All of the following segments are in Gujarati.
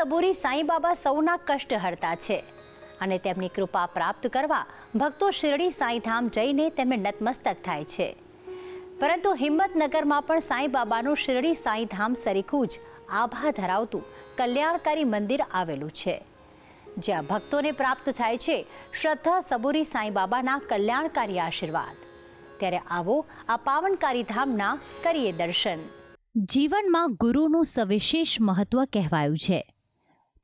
સબૂરી સાંઈબાબા સૌના કષ્ટ હરતા છે અને તેમની કૃપા પ્રાપ્ત કરવા ભક્તો શિરડી સાંઈધામ જઈને તેમને નતમસ્તક થાય છે. પરંતુ હિંમતનગરમાં પણ સાંઈબાબાનું શિરડી સાંઈધામ સરીખું જ આભા ધરાવતું કલ્યાણકારી મંદિર આવેલું છે. જ્યાં ભક્તોને પ્રાપ્ત થાય છે શ્રદ્ધા સબૂરી સાંઈબાબાના કલ્યાણકારી આશીર્વાદ. ત્યારે આવો આ પાવનકારી ધામના કરીએ દર્શન. જીવનમાં ગુરુનું સવિશેષ મહત્વ કહેવાયું છે.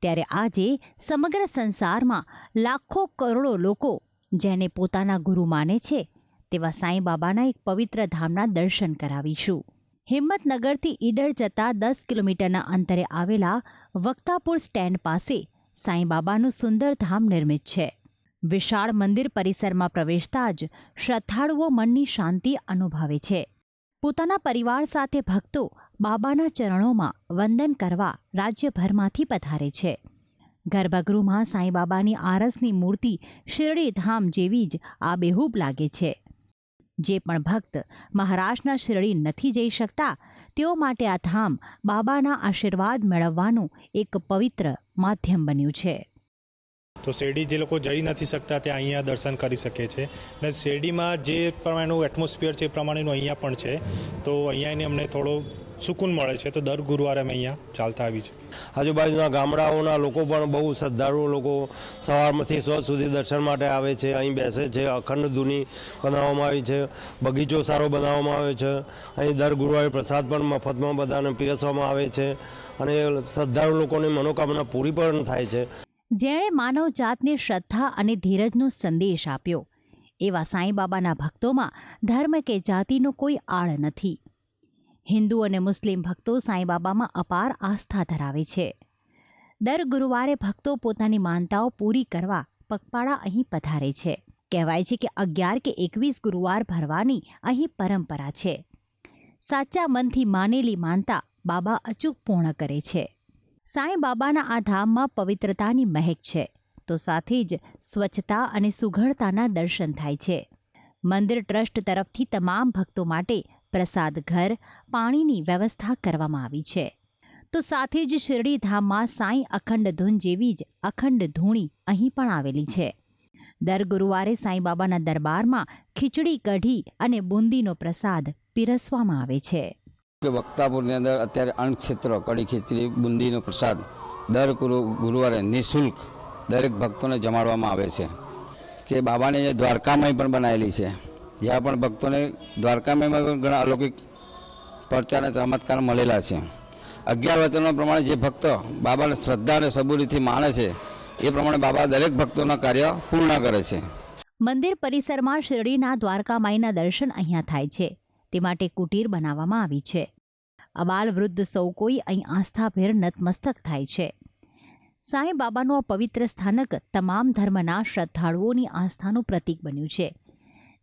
ત્યારે આજે સમગ્ર સંસારમાં લાખો કરોડો લોકો જેને પોતાના ગુરુ માને છે, તેવા સાંઈબાબાના એક પવિત્ર ધામના દર્શન કરાવીશું. હિંમતનગરથી ઈડર જતા દસ કિલોમીટરના અંતરે આવેલા વક્તાપુર સ્ટેન્ડ પાસે સાંઈબાબાનું સુંદર ધામ નિર્મિત છે. વિશાળ મંદિર પરિસરમાં પ્રવેશતા જ શ્રદ્ધાળુઓ મનની શાંતિ અનુભવે છે. પોતાના પરિવાર સાથે ભક્તો બાબાના ચરણોમાં વંદન કરવા રાજ્યભરમાંથી પધારે છે. ગર્ભગૃહમાં સાંઈબાબાની આરસની મૂર્તિ શિરડી ધામ જેવી જ આબેહૂબ લાગે છે. જે પણ ભક્ત મહારાષ્ટ્રના શિરડી નથી જઈ શકતા, તેઓ માટે આ ધામ બાબાના આશીર્વાદ મેળવવાનું એક પવિત્ર માધ્યમ બન્યું છે. તો શેરડી જે લોકો જઈ નથી શકતા ત્યાં અહીંયા દર્શન કરી શકે છે. અને શેરડીમાં જે પ્રમાણેનું એટમોસ્ફિયર છે એ પ્રમાણેનું અહીંયા પણ છે. તો અહીંયાની અમને થોડો સુકૂન મળે છે. તો દર ગુરુવારે અમે અહીંયા ચાલતા આવી છે આજુબાજુના ગામડાઓના લોકો પણ બહુ શ્રદ્ધાળુ લોકો સવારમાંથી સોજ સુધી દર્શન માટે આવે છે. અહીં બેસે છે. અખંડ ધૂની બનાવવામાં આવી છે. બગીચો સારો બનાવવામાં આવે છે. અહીં દર ગુરુવારે પ્રસાદ પણ મફતમાં બધાને પીરસવામાં આવે છે. અને શ્રદ્ધાળુ લોકોની મનોકામના પૂરી પણ થાય છે. જેણે માનવ જાતને શ્રદ્ધા અને ધીરજનો સંદેશ આપ્યો. એવા સાંઈબાબાના ભક્તોમાં ધર્મ કે જાતિનો કોઈ આળ નથી. હિન્દુ અને મુસ્લિમ ભક્તો સાંઈબાબામાં અપાર આસ્થા ધરાવે છે. દર ગુરુવારે ભક્તો પોતાની માનતાઓ પૂરી કરવા પગપાળા અહીં પધારે છે. કહેવાય છે કે અગિયાર કે એકવીસ ગુરુવાર ભરવાની અહીં પરંપરા છે. સાચા મનથી માનેલી માનતા બાબા અચૂક પૂર્ણ કરે છે. સાંઈ બાબાના આ ધામમાં પવિત્રતાની મહેક છે. તો સાથે જ સ્વચ્છતા અને સુઘડતાના દર્શન થાય છે. મંદિર ટ્રસ્ટ તરફથી તમામ ભક્તો માટે પ્રસાદ ઘર, પાણીની વ્યવસ્થા કરવામાં આવી છે. તો સાથે જ શિરડી ધામમાં સાંઈ અખંડ ધૂન જેવી જ અખંડ ધૂણી અહીં પણ આવેલી છે. દર ગુરુવારે સાંઈ બાબાના દરબારમાં ખીચડી, કઢી અને બુંદીનો પ્રસાદ પીરસવામાં આવે છે. કે વક્તાપુરની અંદર અત્યારે અણક્ષેત્ર કડી ખીચડી બુંદીનો પ્રસાદ દર ગુરુ, ગુરુવારે નિઃશુલ્ક દરેક ભક્તોને જમાડવામાં આવે છે. કે બાબાની જે દ્વારકામય પણ બનાવેલી છે. જ્યાં પણ ભક્તોને દ્વારકામયમાં પણ ઘણા અલૌકિક પ્રચાર અને ચમત્કાર મળેલા છે. અગિયાર વચનો પ્રમાણે જે ભક્ત બાબાને શ્રદ્ધા અને સબૂરીથી માને છે, એ પ્રમાણે બાબા દરેક ભક્તોના કાર્ય પૂર્ણ કરે છે. મંદિર પરિસરમાં શિરડીના દ્વારકા માઈના દર્શન અહીંયા થાય છે. તે માટે કુટીર બનાવવામાં આવી છે. અબાલ વૃદ્ધ સૌ કોઈ અહીં આસ્થાભેર નતમસ્તક થાય છે. સાંઈ બાબાનું આ પવિત્ર સ્થાનક તમામ ધર્મના શ્રદ્ધાળુઓની આસ્થાનું પ્રતીક બન્યું છે.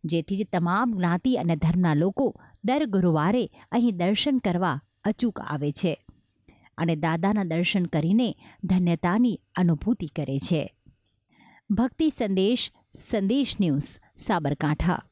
જેથી જ તમામ જ્ઞાતિ અને ધર્મના લોકો દર ગુરુવારે અહીં દર્શન કરવા અચૂક આવે છે અને દાદાના દર્શન કરીને ધન્યતાની અનુભૂતિ કરે છે. ભક્તિ સંદેશ સંદેશ ન્યૂઝ, સાબરકાંઠા.